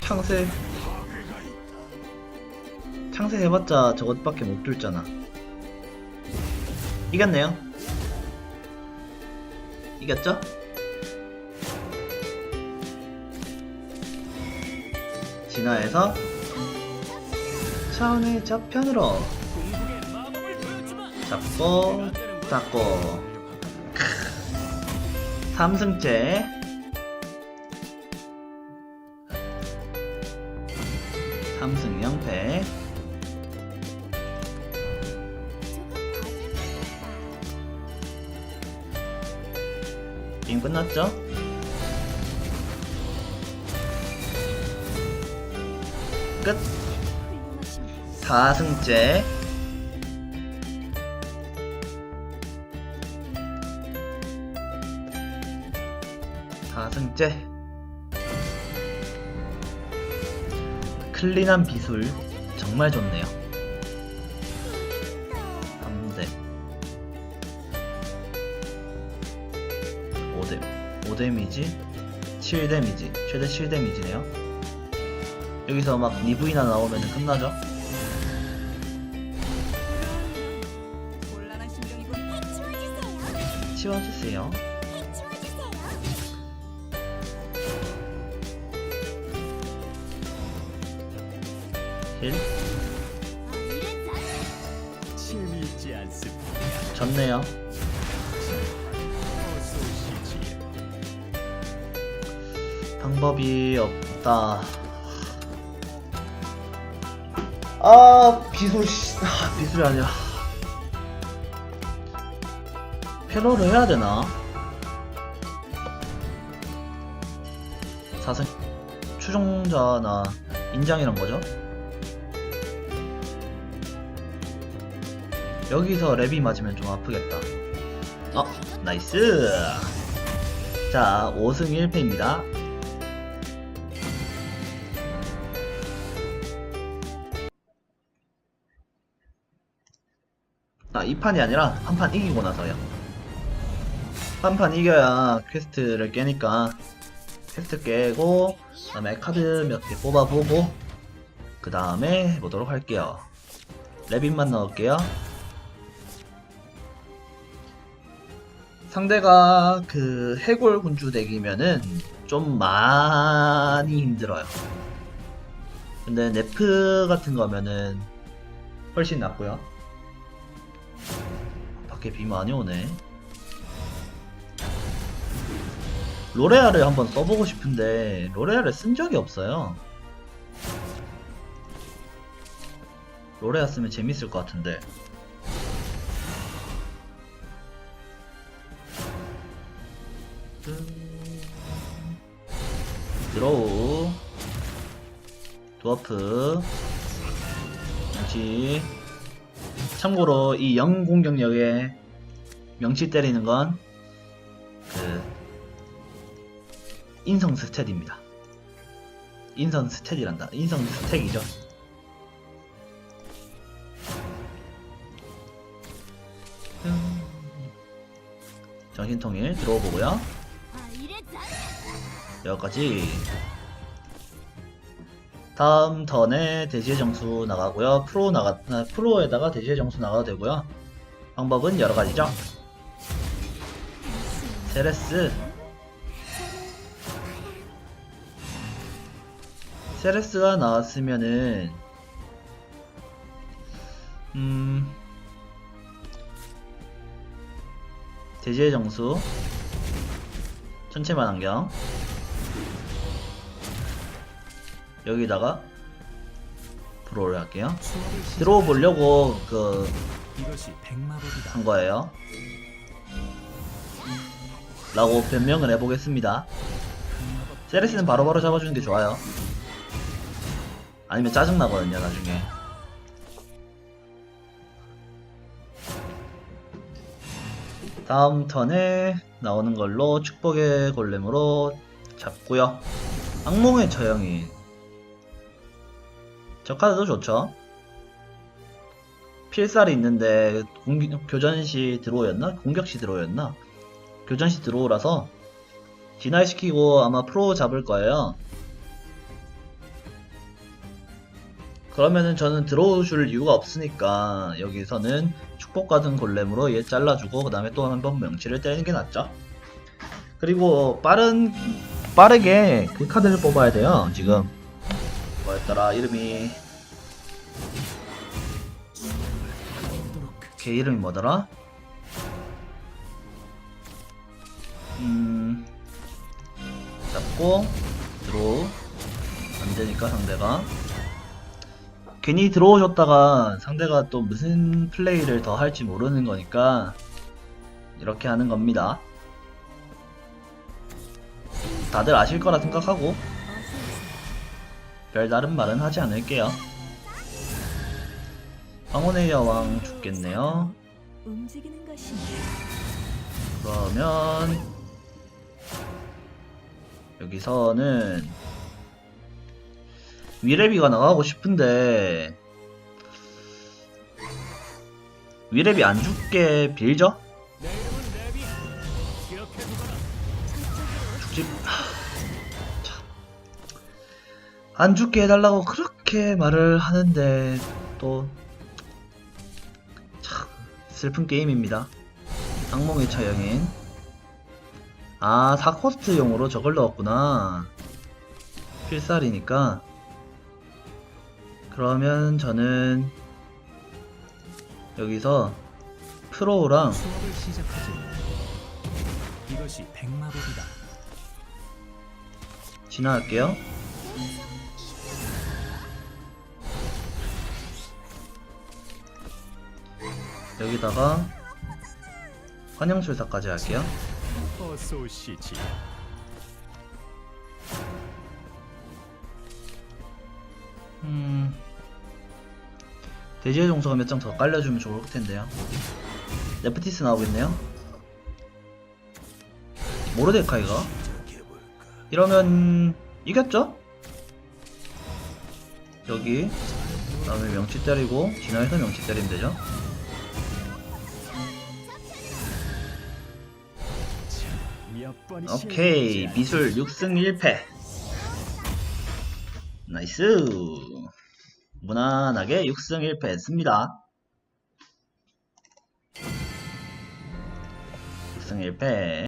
창세. 창세 해봤자 저것밖에 못 뚫잖아. 이겼네요. 이겼죠? 진화해서 차원의 좌편으로 잡고 잡고. 3승째. 삼승 0패. 게임 끝났죠? 끝. 4승째 사승째. 클린한 비술. 정말 좋네요. 3대 5대 5데미지? 7데미지. 최대 7데미지네요. 여기서 막 리브이나 나오면 끝나죠. 치워주세요 힐 재미있지 않습니다. 졌네요 어서 오시지. 방법이 없다. 아 비술 씨, 아, 비술이 아니라 패러를 해야 되나? 사승 추종자나 인장이란 거죠? 여기서 랩이 맞으면 좀 아프겠다. 어, 나이스. 자, 5승 1패입니다. 아, 이 판이 아니라 한 판 이기고 나서요. 한 판 이겨야 퀘스트를 깨니까 퀘스트 깨고 그 다음에 카드 몇 개 뽑아보고 그 다음에 해보도록 할게요. 레빈만 넣을게요. 상대가 그 해골 군주 덱이면은 좀 많이 힘들어요. 근데 네프 같은 거면은 훨씬 낫고요. 밖에 비 많이 오네. 로레아를 한번 써보고 싶은데 로레아를 쓴 적이 없어요. 로레아 쓰면 재밌을 것 같은데. 드워프 명치 참고로 이 영공격력에 명치 때리는 건 그 인성 스탯입니다. 인성 스탯이란다. 인성 스택이죠. 정신통일 들어보고요. 여기까지 다음 턴에 대지의 정수 나가고요. 프로 나가 아, 프로에다가 대지의 정수 나가도 되고요. 방법은 여러 가지죠. 세레스. 세레스가 나왔으면은 음 대지의 정수. 천체만 안경 여기다가 브로를 할게요. 시작. 들어보려고 그 한. 거예요. 라고 변명을 해보겠습니다. 세레스는 바로바로 잡아주는 게 좋아요. 아니면 짜증나거든요 나중에. 다음 턴에 나오는 걸로 축복의 골렘으로 잡고요. 악몽의 처형이 저 카드도 좋죠 필살이 있는데 공- 교전시 드로우였나? 공격시 드로우였나? 교전시 드로우라서 진화시키고 아마 프로 잡을 거예요. 그러면은 저는 드로우 줄 이유가 없으니까 여기서는 축복받은 골렘으로 얘 잘라주고 그 다음에 또 한 번 명치를 때리는 게 낫죠. 그리고 빠른 빠르게 그 카드를 뽑아야 돼요. 지금 뭐였더라 이름이 걔 이름이 뭐더라? 음 잡고 드로우 안 되니까 상대가 괜히 들어오셨다가 상대가 또 무슨 플레이를 더 할지 모르는 거니까 이렇게 하는 겁니다. 다들 아실 거라 생각하고 별다른 말은 하지 않을게요. 황혼의 여왕 죽겠네요. 그러면 여기서는 위랩이가 나가고 싶은데 위랩이 안 죽게 빌죠? 안 죽게 해달라고 그렇게 말을 하는데 또 참, 슬픈 게임입니다. 악몽의 처형인 아 4코스트용으로 저걸 넣었구나 필살이니까 그러면 저는 여기서 프로랑 시작하지. 이것이 백마법이다. 진화할게요. 여기다가 환영술사까지 할게요. 어서 오시지. 음, 대지의 종소가 몇 장 더 깔려주면 좋을 텐데요. 레프티스 나오겠네요. 모르데카이가 이러면 이겼죠? 여기 다음에 명치 때리고 진화해서 명치 때리면 되죠. 오케이. 미술 6승 1패. 나이스. 무난하게 6승 1패 했습니다. 6승 1패